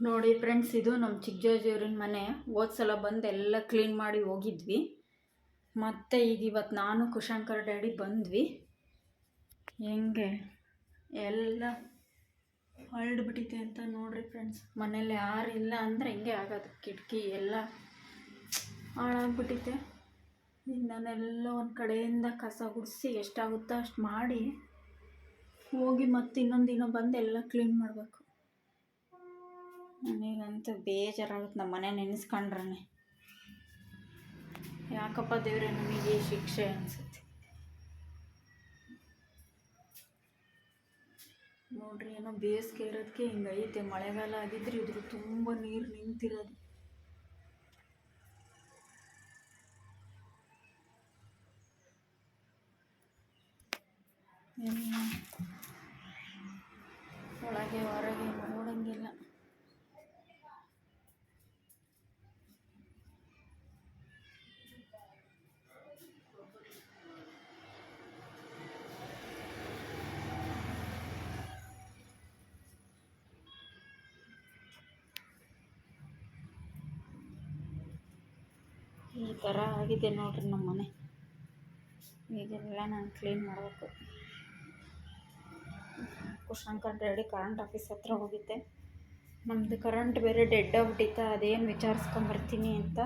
ನೋಡಿ ಫ್ರೆಂಡ್ಸ್ ಇದು ನಮ್ಮ ಚಿಕ್ಕಜಾಜಿಯವ್ರಿನ ಮನೆ. ಹೋದ ಸಲ ಬಂದು ಎಲ್ಲ ಕ್ಲೀನ್ ಮಾಡಿ ಹೋಗಿದ್ವಿ. ಮತ್ತು ಈಗ ಇವತ್ತು ನಾನು ಕುಶಾಂಕರ್ ಡ್ಯಾಡಿ ಬಂದ್ವಿ. ಹೆಂಗೆ? ಎಲ್ಲ ಹರಡ್ಬಿಟ್ಟಿದೆ ಅಂತ ನೋಡ್ರಿ ಫ್ರೆಂಡ್ಸ್ ಮನೇಲಿ ಯಾರು ಇಲ್ಲ ಅಂದರೆ ಹಿಂಗೆ ಆಗೋದು? ಕಿಟಕಿ ಎಲ್ಲ ಹಾಳಾಗ್ಬಿಟ್ಟಿದೆ. ಈಗ ನಾನೆಲ್ಲ ಒಂದು ಕಡೆಯಿಂದ ಕಸ ಗುಡಿಸಿ ಎಷ್ಟಾಗುತ್ತೋ ಅಷ್ಟು ಮಾಡಿ ಹೋಗಿ ಮತ್ತೆ ಇನ್ನೊಂದು ದಿನ ಬಂದು ಎಲ್ಲ ಕ್ಲೀನ್ ಮಾಡಬೇಕು. ನನಗಂತೂ ಬೇಜಾರಾಗುತ್ತೆ, ನಮ್ಮ ಮನೆ ನೆನೆಸ್ಕೊಂಡ್ರೆ ಯಾಕಪ್ಪ ದೇವ್ರೆ, ನಮಗೆ ಶಿಕ್ಷೆ ಅನಿಸುತ್ತೆ. ನೋಡ್ರಿ, ಏನೋ ಬೇಸಿಗೆ ಇರೋದಕ್ಕೆ ಹಿಂಗೈತೆ, ಮಳೆಗಾಲ ಆಗಿದ್ರೆ ಇದ್ರ ತುಂಬ ನೀರು ನಿಂತಿರೋದು. ಈ ಥರ ಆಗಿದೆ ನೋಡ್ರಿ ನಮ್ಮ ಮನೆ. ಈಗೆಲ್ಲ ನಾನು ಕ್ಲೀನ್ ಮಾಡಬೇಕು. ಕುಶಾಂಕರ್ ರೆಡಿ ಕರೆಂಟ್ ಆಫೀಸ್ ಹತ್ರ ಹೋಗಿದ್ದೆ. ನಮ್ಮದು ಕರೆಂಟ್ ಬೇರೆ ಡೆಡ್ ಆಗ್ಬಿಟ್ಟಿತ್ತ, ಅದೇನು ವಿಚಾರಿಸ್ಕೊಂಬರ್ತೀನಿ ಅಂತ.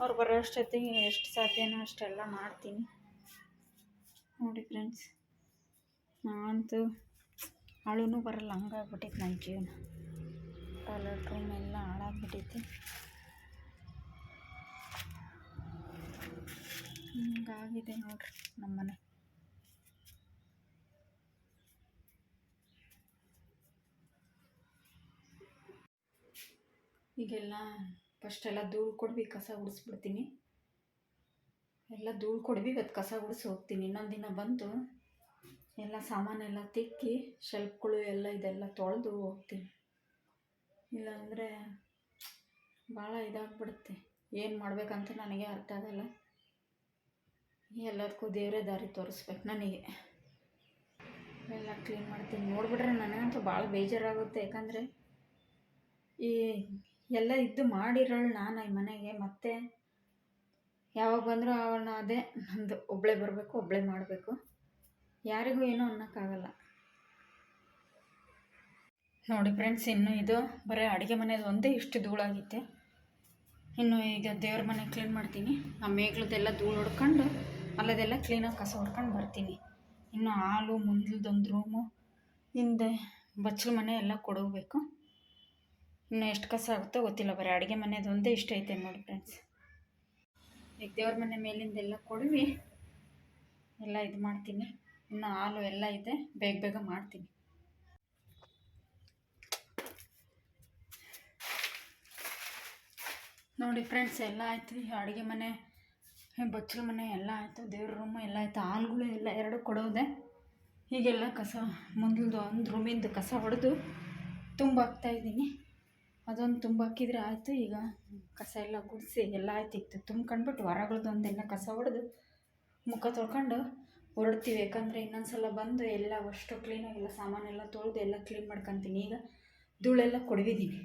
ಅವ್ರು ಬರೋ ಅಷ್ಟೊತ್ತಿಗೆ ಎಷ್ಟು ಸಾಧ್ಯನೋ ಅಷ್ಟೆಲ್ಲ ಮಾಡ್ತೀನಿ. ನೋಡಿ ಫ್ರೆಂಡ್ಸ್ ನಾನಂತೂ ಅಳುನೂ ಬರಲ್ಲ, ಹಂಗಾಗ್ಬಿಟ್ಟಿತ್ತು ನನ್ನ ಜೀವನ. ಟಾಯ್ಲೆಟ್ ರೂಮ್ ಎಲ್ಲ ಹಾಳಾಗ್ಬಿಟ್ಟೈತಿ ಹಿಂಗಾಗಿದೆ ನೋಡ್ರಿ ನಮ್ಮನೆ. ಈಗೆಲ್ಲ ಫಸ್ಟ್ ಎಲ್ಲ ಧೂಳು ಕೊಡ್ವಿ ಕಸ ಗುಡಿಸ್ಬಿಡ್ತೀನಿ ಎಲ್ಲ ಧೂಳು ಕೊಡ್ವಿ ಇವತ್ತು ಕಸ ಗುಡಿಸಿ ಹೋಗ್ತೀನಿ. ಇನ್ನೊಂದು ದಿನ ಬಂದು ಎಲ್ಲ ಸಾಮಾನೆಲ್ಲ ತಿಕ್ಕಿ ಶೆಲ್ಫ್ಗಳು ಎಲ್ಲ ಇದೆಲ್ಲ ತೊಳೆದು ಹೋಗ್ತೀನಿ. ಇಲ್ಲಾಂದರೆ ಭಾಳ ಇದಾಗ್ಬಿಡುತ್ತೆ. ಏನು ಮಾಡ್ಬೇಕಂತ ನನಗೆ ಅರ್ಥ ಆಗಲ್ಲ. ಎಲ್ಲದಕ್ಕೂ ದೇವರೇ ದಾರಿ ತೋರಿಸ್ಬೇಕು ನನಗೆ. ಎಲ್ಲ ಕ್ಲೀನ್ ಮಾಡ್ತೀನಿ. ನೋಡಿಬಿಟ್ರೆ ನನಗಂತೂ ಭಾಳ ಬೇಜಾರಾಗುತ್ತೆ. ಯಾಕಂದರೆ ಈ ಎಲ್ಲ ಇದ್ದು ಮಾಡಿರೋಳು ನಾನು ಈ ಮನೆಗೆ. ಮತ್ತೆ ಯಾವಾಗ ಬಂದರೂ ಅವಳನ್ನ ಅದೇ ನಂದು. ಒಬ್ಬಳೇ ಬರಬೇಕು ಒಬ್ಬಳೇ ಮಾಡಬೇಕು. ಯಾರಿಗೂ ಏನೂ ಅನ್ನೋಕ್ಕಾಗಲ್ಲ. ನೋಡಿ ಫ್ರೆಂಡ್ಸ್ ಇನ್ನು ಇದು ಬರೀ ಅಡುಗೆ ಮನೇದು ಒಂದೇ ಇಷ್ಟು ಧೂಳಾಗಿತ್ತೆ. ಇನ್ನು ಈಗ ದೇವ್ರ ಮನೆ ಕ್ಲೀನ್ ಮಾಡ್ತೀನಿ. ಆ ಮೇಗ್ಲದೆಲ್ಲ ಧೂಳು ಹೊಡ್ಕೊಂಡು ಅಲ್ಲದೆಲ್ಲ ಕ್ಲೀನಾಗಿ ಕಸ ಹೊಡ್ಕೊಂಡು ಬರ್ತೀನಿ. ಇನ್ನು ಹಾಲು ಮುಂದಲದೊಂದು ರೂಮು ಹಿಂದೆ ಬಚ್ಚಲ ಮನೆ ಎಲ್ಲ ಕೊಡೋಗ್ಬೇಕು. ಇನ್ನು ಎಷ್ಟು ಕಸ ಆಗುತ್ತೋ ಗೊತ್ತಿಲ್ಲ, ಬರೀ ಅಡುಗೆ ಮನೆದು ಒಂದೇ ಇಷ್ಟ ಐತೆ ನೋಡಿ ಫ್ರೆಂಡ್ಸ್ ಈಗ ದೇವ್ರ ಮನೆ ಮೇಲಿಂದೆಲ್ಲ ಕೊಡವಿ, ಎಲ್ಲ ಇದು ಮಾಡ್ತೀನಿ. ಇನ್ನು ಹಾಲು ಎಲ್ಲ ಇದೆ, ಬೇಗ ಬೇಗ ಮಾಡ್ತೀನಿ. ನೋಡಿ ಫ್ರೆಂಡ್ಸ್ ಎಲ್ಲ ಆಯ್ತು. ಅಡುಗೆ ಮನೆ ಬಚ್ಚಲ ಮನೆ ಎಲ್ಲ ಆಯಿತು, ದೇವ್ರ ರೂಮು ಎಲ್ಲ ಆಯಿತು ಆಲ್ಗಳು ಎಲ್ಲ ಎರಡು ಕೊಡೋದೆ. ಹೀಗೆಲ್ಲ ಕಸ ಮುಂದಿಲ್ದು ಒಂದು ರೂಮಿಂದು ಕಸ ಹೊಡೆದು ತುಂಬಾಕ್ತಾಯಿದ್ದೀನಿ ಅದೊಂದು ತುಂಬಾಕಿದ್ರೆ ಆಯಿತು, ಈಗ ಕಸ ಎಲ್ಲ ಗುಡಿಸಿ ಎಲ್ಲ ಆಯ್ತಿತ್ತು ತುಂಬ್ಕೊಂಡ್ಬಿಟ್ಟು ಹೊರಗಳದೊಂದೆಲ್ಲ ಕಸ ಹೊಡೆದು ಮುಖ ತೊಳ್ಕೊಂಡು ಹೊರಡ್ತೀವಿ. ಯಾಕಂದರೆ ಇನ್ನೊಂದು ಸಲ ಬಂದು ಎಲ್ಲ ಅಷ್ಟು ಕ್ಲೀನಾಗೆಲ್ಲ ಸಾಮಾನೆಲ್ಲ ತೊಳೆದು ಎಲ್ಲ ಕ್ಲೀನ್ ಮಾಡ್ಕೊತೀನಿ. ಈಗ ಧೂಳೆಲ್ಲ ಕೊಡವಿದ್ದೀನಿ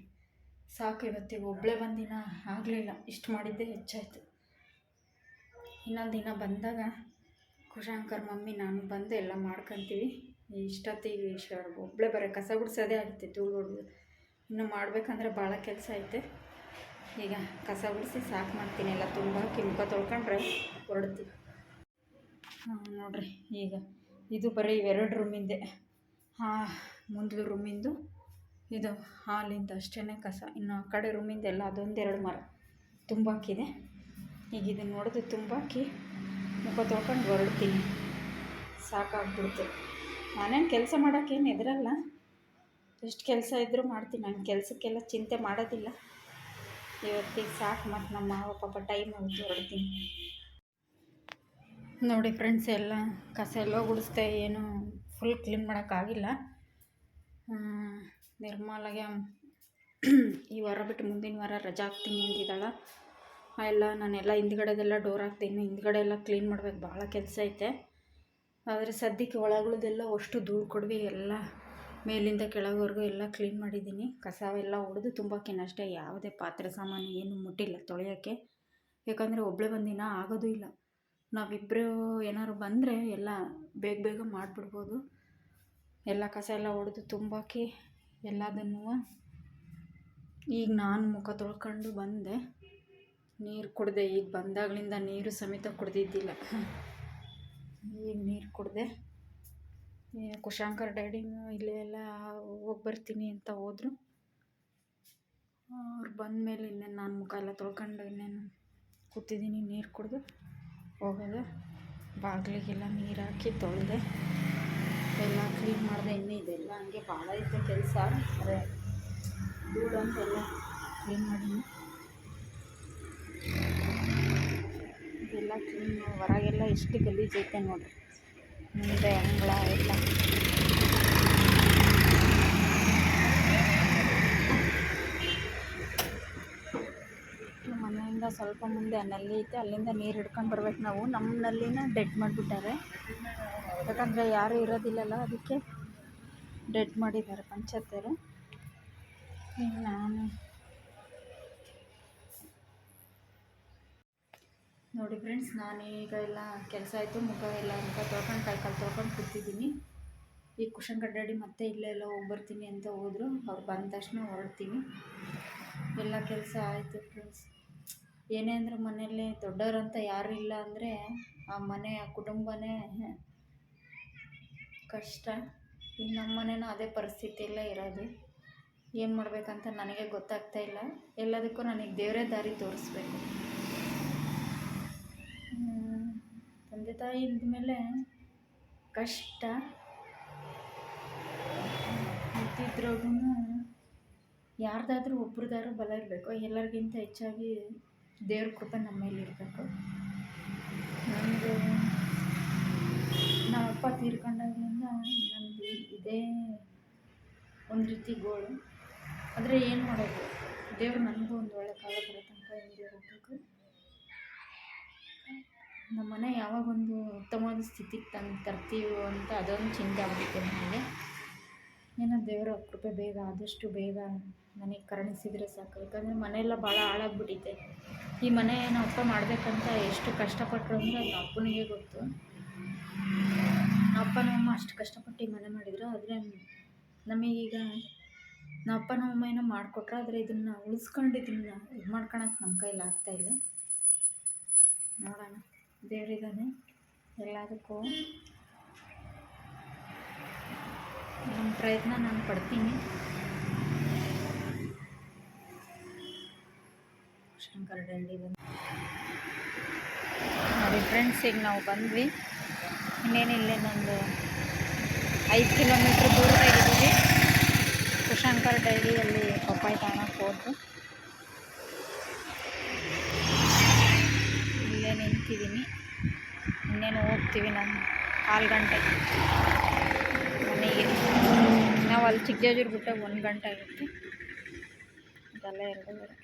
ಸಾಕು ಇವತ್ತಿಗೆ. ಒಬ್ಬಳೇ ಬಂದಿನ ಆಗಲಿಲ್ಲ ಇಷ್ಟು ಮಾಡಿದ್ದೆ, ಹೆಚ್ಚಾಯಿತು. ಇನ್ನೊಂದು ದಿನ ಬಂದಾಗ ಕುಶಾಂಕರ್ ಮಮ್ಮಿ, ನಾನು ಬಂದು ಎಲ್ಲ ಮಾಡ್ಕೊತೀವಿ. ಇಷ್ಟೊತ್ತಿಗೆ ಇಷ್ಟ ಒಬ್ಬಳೇ ಬರೋ ಕಸ ಗುಡಿಸೋದೇ ಆಗುತ್ತೆ ಧೂಳು ಹೊಡೆದು. ಇನ್ನು ಮಾಡಬೇಕಂದ್ರೆ ಭಾಳ ಕೆಲಸ ಐತೆ. ಈಗ ಕಸ ಗುಡಿಸಿ ಸಾಕು ಮಾಡ್ತೀನಿ. ಎಲ್ಲ ತುಂಬ ಕಿಮ್ಕ ತೊಳ್ಕೊಂಡ್ರೆ ಹೊರಡ್ತೀವಿ ಹಾಂ, ನೋಡಿರಿ, ಈಗ ಇದು ಬರೀ ಇವೆರಡು ರೂಮಿಂದೆ. ಹಾಂ ಮುಂದಿನ ರೂಮಿಂದು, ಇದು ಹಾಲಿಂದ ಅಷ್ಟೇ ಕಸ. ಇನ್ನು ಆ ಕಡೆ ರೂಮಿಂದ ಎಲ್ಲ ಅದೊಂದೆರಡು ಮರ. ತುಂಬಾಕಿದೆ. ಈಗ ಇದನ್ನು ನೋಡಿದ್ರೆ ತುಂಬಾಕಿ ಮುಖ ತೊಳ್ಕೊಂಡು ಹೊರಡ್ತೀನಿ. ಸಾಕಾಗ್ಬಿಡ್ತು. ನಾನೇನು ಕೆಲಸ ಮಾಡೋಕ್ಕೇನು ಹೆದರಲ್ಲ. ಎಷ್ಟು ಕೆಲಸ ಇದ್ದರೂ ಮಾಡ್ತೀನಿ. ನಾನು ಕೆಲಸಕ್ಕೆಲ್ಲ ಚಿಂತೆ ಮಾಡೋದಿಲ್ಲ. ಇವತ್ತಿಗೆ ಸಾಕು ಮತ್ತು ನಮ್ಮ ಮಾವ ಪಾಪ ಟೈಮ್ ಆಗುತ್ತೆ ಹೊರಡ್ತೀನಿ. ನೋಡಿ ಫ್ರೆಂಡ್ಸ್ ಎಲ್ಲ, ಕಸ ಎಲ್ಲ ಗುಡಿಸ್ದೆ. ಏನು ಫುಲ್ ಕ್ಲೀನ್ ಮಾಡೋಕ್ಕಾಗಿಲ್ಲ ನಿರ್ಮಲಾಗೆ ಈ ವಾರ ಬಿಟ್ಟು ಮುಂದಿನ ವಾರ ರಜಾ ಹಾಕ್ತೀನಿ ಅಂದಿದ್ದಾಳ. ಎಲ್ಲ ನಾನೆಲ್ಲ ಹಿಂದ್ಗಡೆದೆಲ್ಲ ಡೋರ್ ಹಾಕ್ತೀನಿ. ಹಿಂದ್ಗಡೆ ಎಲ್ಲ ಕ್ಲೀನ್ ಮಾಡ್ಬೇಕು. ಭಾಳ ಕೆಲಸ ಐತೆ. ಆದರೆ ಸದ್ಯಕ್ಕೆ ಒಳಗಳದೆಲ್ಲ ಅಷ್ಟು ಧೂಳು ಕೊಡ್ವಿ. ಎಲ್ಲ ಮೇಲಿಂದ ಕೆಳಗವರೆಗೂ ಎಲ್ಲ ಕ್ಲೀನ್ ಮಾಡಿದ್ದೀನಿ. ಕಸ ಎಲ್ಲ ಹೊಡೆದು ಅಷ್ಟೇ. ಯಾವುದೇ ಪಾತ್ರೆ ಸಾಮಾನು ಏನು ಮುಟ್ಟಿಲ್ಲ ತೊಳೆಯೋಕ್ಕೆ. ಯಾಕಂದರೆ ಒಬ್ಬಳೇ ಬಂದಿನ ಆಗೋದು ಇಲ್ಲ. ನಾವಿಬ್ಬರು ಏನಾದ್ರು ಬಂದರೆ ಎಲ್ಲ ಬೇಗ ಬೇಗ ಮಾಡಿಬಿಡ್ಬೋದು. ಎಲ್ಲ ಕಸ ಎಲ್ಲ ಹೊಡೆದು ತುಂಬಾಕಿ ಎಲ್ಲದನ್ನೂ ಈಗ ನಾನು ಮುಖ ತೊಳ್ಕೊಂಡು ಬಂದೆ. ನೀರು ಕುಡಿದೆ, ಈಗ ಬಂದಾಗಲಿಂದ ನೀರು ಸಮೇತ ಕುಡ್ದಿದ್ದಿಲ್ಲ. ಈಗ ನೀರು ಕುಡಿದೆ ಕುಶಾಂಕರ್ ಡ್ಯಾಡಿ ಇಲ್ಲೇ ಎಲ್ಲ ಹೋಗಿ ಬರ್ತೀನಿ ಅಂತ ಹೋದರು. ಅವ್ರು ಬಂದಮೇಲೆ ಇನ್ನೇನು ನಾನು ಮುಖ ಎಲ್ಲ ತೊಳ್ಕೊಂಡು ಇನ್ನೇನು ಕೂತಿದ್ದೀನಿ ನೀರು ಕುಡಿದು. ಹೋಗೋದು. ಬಾಗಿಲಿಗೆಲ್ಲ ನೀರು ಹಾಕಿ ತೊಳೆದೆ. ಎಲ್ಲ ಕ್ಲೀನ್ ಮಾಡಿದೆ. ಇನ್ನೂ ಇದೆಲ್ಲ ಹಂಗೆ ಭಾಳ ಇತ್ತು ಕೆಲಸ. ಅದೇ ಧೂಳು ಅಂತ ಎಲ್ಲ ಕ್ಲೀನ್ ಮಾಡೀನಿ ಇದೆಲ್ಲ ಕ್ಲೀನ್ ಹೊರಗೆಲ್ಲ ಎಷ್ಟು ಗಲೀಜೈತೆ ನೋಡಿರಿ. ಮುಂದೆ ಅಂಗಳ ಎಲ್ಲ. ಮನೆಯಿಂದ ಸ್ವಲ್ಪ ಮುಂದೆ ನಲ್ಲಿ ಐತೆ. ಅಲ್ಲಿಂದ ನೀರು ಹಿಡ್ಕೊಂಡು ಬರ್ಬೇಕು ನಾವು. ನಮ್ಮ ನಲ್ಲಿನ ಡೆಡ್ ಮಾಡಿಬಿಟ್ಟಾರೆ. ಯಾಕಂದರೆ ಯಾರೂ ಇರೋದಿಲ್ಲಲ್ಲ, ಅದಕ್ಕೆ ಡೆಡ್ ಮಾಡಿದ್ದಾರೆ ಪಂಚಾಯತರು. ಈಗ ನಾನು ನೋಡಿ ಫ್ರೆಂಡ್ಸ್, ನಾನೀಗ ಎಲ್ಲ ಕೆಲಸ ಆಯಿತು, ಮುಖ ಎಲ್ಲ ಮುಖ ತೊಳ್ಕೊಂಡು, ಕೈ ಕಾಲು ತೊಳ್ಕೊಂಡು ಕೂತಿದ್ದೀನಿ. ಈ ಕುಶನ್ ಕಡ್ಡಾಡಿ ಮತ್ತೆ ಇಲ್ಲೇ ಎಲ್ಲ ಹೋಗಿ ಬರ್ತೀನಿ ಅಂತ ಹೋದರು. ಅವ್ರು ಬಂದ ತಕ್ಷಣ ಹೊರಡ್ತೀನಿ. ಎಲ್ಲ ಕೆಲಸ ಆಯಿತು ಫ್ರೆಂಡ್ಸ್. ಏನೇ ಅಂದ್ರೆ ಮನೆಯಲ್ಲಿ ದೊಡ್ಡವರಂತ ಯಾರು ಇಲ್ಲ ಅಂದರೆ ಆ ಮನೆ, ಆ ಕುಟುಂಬನೇ ಕಷ್ಟ. ಈಗ ನಮ್ಮ ಮನೇನೂ ಅದೇ ಪರಿಸ್ಥಿತಿಯಲ್ಲೇ ಇರೋದು. ಏನು ಮಾಡಬೇಕಂತ ನನಗೆ ಗೊತ್ತಾಗ್ತಾ ಇಲ್ಲ. ಎಲ್ಲದಕ್ಕೂ ನನಗೆ ದೇವರೇ ದಾರಿ ತೋರಿಸ್ಬೇಕು. ತಾಯಿ ಇದ್ಮೇಲೆ ಕಷ್ಟ. ಇದ್ದಿದ್ರಾಗೂ ಯಾರ್ದಾದ್ರೂ ಒಬ್ರದಾದ್ರೂ ಬಲ ಇರಬೇಕು. ಎಲ್ಲರಿಗಿಂತ ಹೆಚ್ಚಾಗಿ ದೇವ್ರ ಕೃಪೆ ನಮ್ಮ ಮೇಲೆ ಇರಬೇಕು. ನಮ್ಮದು ನಮ್ಮ ಅಪ್ಪ ತೀರ್ಕೊಂಡಾಗಿಂದ ನಮ್ಮದು ಇದೇ ಒಂದು ರೀತಿ ಗೋಳು. ಆದರೆ ಏನು ಮಾಡೋದು? ದೇವ್ರು ನನಗೂ ಒಂದು ಒಳ್ಳೆ ಕಾಲ ಬರೋ ನಮ್ಮ ಮನೆ ಯಾವಾಗ ಒಂದು ಉತ್ತಮವಾದ ಸ್ಥಿತಿಗೆ ತಂದು ತರ್ತೀವೋ ಅಂತ ಅದೊಂದು ಚಿಂತೆ ಆಗ್ಬಿಟ್ಟಿದೆ ನನಗೆ ಏನೋ ದೇವರ ಕೃಪೆ ಬೇಗ, ಆದಷ್ಟು ಬೇಗ ನನಗೆ ಕರುಣಿಸಿದರೆ ಸಾಕು. ಯಾಕಂದರೆ ಮನೆಯೆಲ್ಲ ಭಾಳ ಹಾಳಾಗ್ಬಿಟ್ಟಿದೆ. ಈ ಮನೆ ನಮ್ಮ ಅಪ್ಪ ಮಾಡಬೇಕಂತ ಎಷ್ಟು ಕಷ್ಟಪಟ್ಟರು ಅಂದರೆ ಅದು ಅಪ್ಪನಿಗೆ ಗೊತ್ತು. ನಮ್ಮ ಅಪ್ಪ ನಮ್ಮಮ್ಮ ಅಷ್ಟು ಕಷ್ಟಪಟ್ಟು ಈ ಮನೆ ಮಾಡಿದ್ರು. ಆದರೆ ನಮಗೀಗ ನಮ್ಮ ಅಪ್ಪ ನಮ್ಮಮ್ಮ ಏನೋ ಮಾಡಿಕೊಟ್ರು, ಆದರೆ ಇದನ್ನು ಉಳಿಸ್ಕೊಂಡು ಇದನ್ನು ಇದು ಮಾಡ್ಕೊಳಕ್ಕೆ ನಮ್ಮ ಕೈಲಿ ಆಗ್ತಾಯಿಲ್ಲ ನೋಡೋಣ. ದೇವರಿದ್ದಾನೆ. ಎಲ್ಲದಕ್ಕೂ ನನ್ನ ಪ್ರಯತ್ನ ನಾನು ಪಡ್ತೀನಿ. ಶಂಕರ ದಂಡಿ ಬಂದು. ನೋಡಿ ಈಗ ನಾವು ಬಂದ್ವಿ. ಇನ್ನೇನಿಲ್ಲ ನಂದು ಐದು ಕಿಲೋಮೀಟ್ರ್ ದೂರದಾಗಿದ್ದೀವಿ ಕುಶಂಕರ್ ಡೈರಿಯಲ್ಲಿ ಪಪ್ಪಾಯಿ ತಗೊಳಕ್ಕೆ ಹೋದ್ದು ನಿಂತಿದ್ದೀನಿ ಇನ್ನೇನು ಹೋಗ್ತೀವಿ ನಾನು ಕಾಲು ಗಂಟೆ. ಮನೆಗೆ. ನಾವು ಅಲ್ಲಿ ಚಿಕ್ಕಜಾಜೂರು ಬಿಟ್ಟಾಗ ಒಂದು ಗಂಟೆ ಆಗುತ್ತೆ. ಅದೆಲ್ಲ ಎರಡೂವರೆ